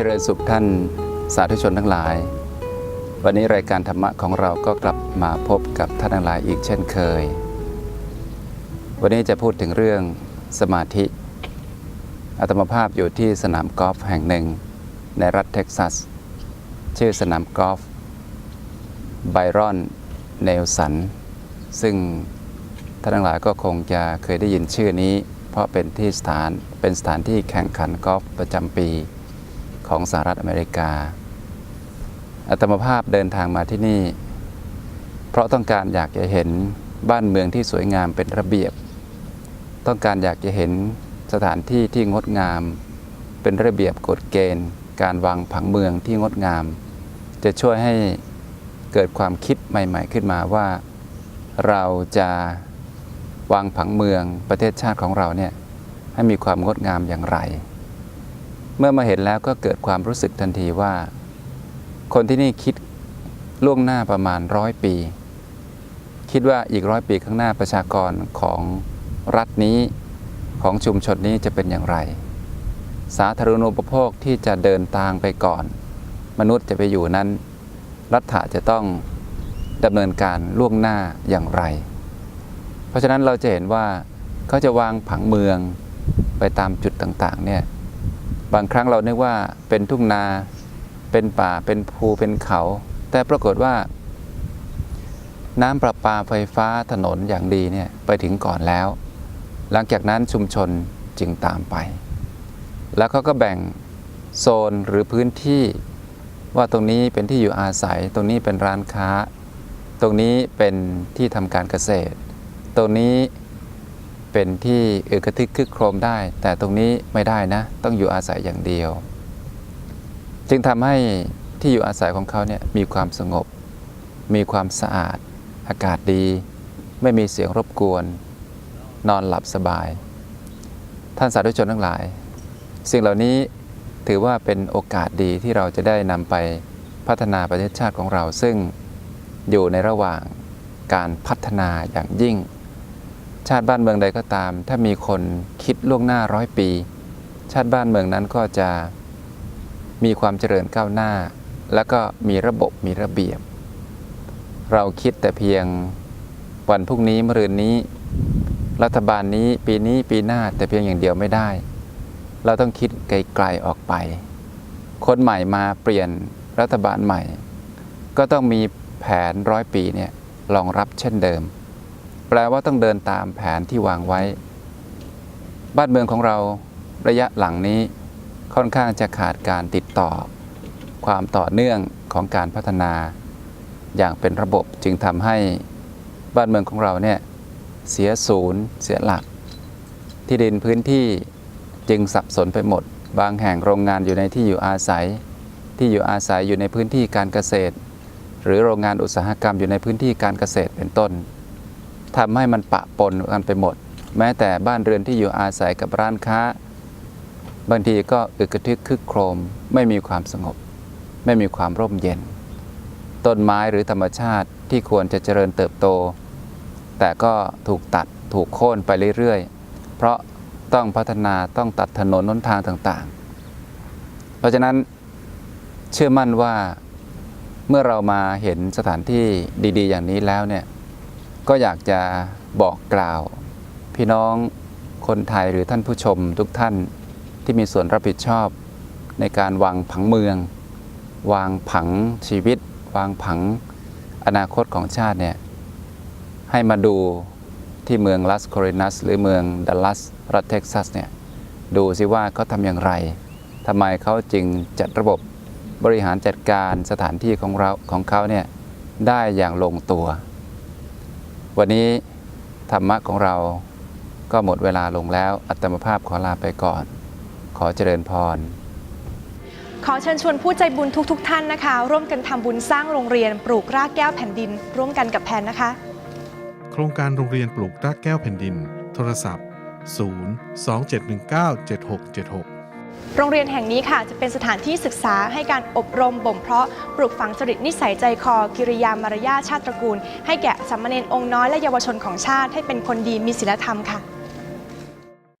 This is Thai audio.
เจริญสุขท่านสาธุชนทั้งหลาย วันนี้รายการธรรมะของเราก็กลับมาพบกับท่านทั้งหลายอีกเช่นเคย วันนี้จะพูดถึงเรื่องสมาธิอาตมาภาพอยู่ที่สนามกอล์ฟแห่งหนึ่งในรัฐเท็กซัส ชื่อสนามกอล์ฟไบรอนเนลสัน ซึ่งท่านทั้งหลายก็คงจะเคยได้ยินชื่อนี้ เพราะเป็นที่สถานเป็นสถานที่แข่งขันกอล์ฟประจำปี ของสหรัฐอเมริกาอาตมาภาพเดินทางมาที่นี่ เพราะต้องการอยากจะเห็นบ้านเมืองที่สวยงามเป็นระเบียบ ต้องการอยากจะเห็นสถานที่ที่งดงาม เป็นระเบียบกฎเกณฑ์ การวางผังเมืองที่งดงาม จะช่วยให้เกิดความคิดใหม่ ๆ ขึ้นมาว่า เราจะวางผังเมืองประเทศชาติของเราเนี่ยให้มีความงดงามอย่างไร เมื่อมาเห็นแล้วก็เกิดความรู้สึกทันทีว่า คนที่นี่คิดล่วงหน้าประมาณร้อยปี คิดว่าอีกร้อยปีข้างหน้าประชากรของรัฐนี้ของชุมชนนี้จะเป็นอย่างไร สาธารณูปโภคที่จะเดินทางไปก่อน มนุษย์จะไปอยู่นั้น รัฐะจะต้องดำเนินการล่วงหน้าอย่างไร เพราะฉะนั้นเราจะเห็นว่าเขาจะวางผังเมืองไปตามจุดต่างๆเนี่ย บางครั้งเรานึกว่าเป็นทุ่งนา เป็นป่า เป็นภู เป็นเขา แต่ปรากฏว่า น้ำประปาไฟฟ้าถนนอย่างดีเนี่ยไปถึงก่อนแล้ว หลังจากนั้นชุมชนจึงตามไป แล้วเขาก็แบ่งโซนหรือพื้นที่ว่าตรงนี้เป็นที่อยู่อาศัย ตรงนี้เป็นร้านค้า ตรงนี้เป็นที่ทำการเกษตร ตรงนี้ เป็นที่เอกระทึกคึกโครมได้ แต่ตรงนี้ไม่ได้นะ ต้องอยู่อาศัยอย่างเดียว จึงทำให้ที่อยู่อาศัยของเขาเนี่ยมีความสงบ มีความสะอาด อากาศดี ไม่มีเสียงรบกวน นอนหลับสบาย ท่านสาธุชนทั้งหลาย สิ่งเหล่านี้ถือว่าเป็นโอกาสดีที่เราจะได้นำไปพัฒนาประเทศชาติของเราซึ่งอยู่ในระหว่างการพัฒนาอย่างยิ่ง ชาติบ้านเมืองใดก็ตาม ถ้ามีคนคิดล่วงหน้าร้อยปี ชาติบ้านเมืองนั้นก็จะมีความเจริญก้าวหน้า แล้วก็มีระบบมีระเบียบ เราคิดแต่เพียงวันพรุ่งนี้มรืนนี้ รัฐบาลนี้ปีนี้ปีหน้าแต่เพียงอย่างเดียวไม่ได้ เราต้องคิดไกลๆออกไป คนใหม่มาเปลี่ยนรัฐบาลใหม่ ก็ต้องมีแผนร้อยปีเนี่ยรองรับเช่นเดิม แปลว่าต้องเดินตามแผนที่วางไว้ บ้านเมืองของเราระยะหลังนี้ค่อนข้างจะขาดการติดต่อ ความต่อเนื่องของการพัฒนา อย่างเป็นระบบจึงทำให้บ้านเมืองของเราเนี่ยเสียศูนย์ เสียหลัก ที่ดินพื้นที่จึงสับสนไปหมด บางแห่งโรงงานอยู่ในที่อยู่อาศัย ที่อยู่อาศัยอยู่ในพื้นที่การเกษตร หรือโรงงานอุตสาหกรรมอยู่ในพื้นที่การเกษตรเป็นต้น ทำให้มันปะปนกันไปหมด แม้แต่บ้านเรือนที่อยู่อาศัยกับร้านค้า บางทีก็อึกกระทึกคึกโครม ไม่มีความสงบ ไม่มีความร่มเย็น ต้นไม้หรือธรรมชาติที่ควรจะเจริญเติบโต แต่ก็ถูกตัดถูกโค่นไปเรื่อยๆ เพราะต้องพัฒนาต้องตัดถนนน้นทางต่างๆ เพราะฉะนั้นเชื่อมั่นว่าเมื่อเรามาเห็นสถานที่ดี ๆ อย่างนี้แล้วเนี่ย ก็อยากจะบอกกล่าว พี่น้องคนไทยหรือท่านผู้ชมทุกท่านที่มีส่วนรับผิดชอบ ในการวางผังเมือง วางผังชีวิต วางผังอนาคตของชาติเนี่ยให้มาดูที่เมืองลัสโครินัสหรือเมืองดัลลัสรัฐเท็กซัสเนี่ยดูสิว่าเขาทำอย่างไรทำไมเขาจึงจัดระบบบริหารจัดการสถานที่ของเราของเขาเนี่ยได้อย่างลงตัว วันนี้ธรรมะของเราก็หมดเวลาลงแล้วอัตมภาพขอลาไปก่อน ขอเจริญพร ขอเชิญชวนผู้ใจบุญทุกๆทท่านนะคะ ร่วมกันทำบุญสร้างโรงเรียนปลูกรากแก้วแผ่นดิน ร่วมกันกับแพนนะคะ โครงการโรงเรียนปลูกรากแก้วแผ่นดิน โทรศัพท์ 0 2719 7676 โรงเรียนแห่งนี้ค่ะจะเป็นสถานที่ศึกษาให้การอบรมบ่มเพาะปลูกฝังจริตนิสัยใจคอ กิริยามารยาทชาติตระกูล ให้แก่สามเณรองค์น้อยและเยาวชนของชาติให้เป็นคนดีมีศีลธรรมค่ะ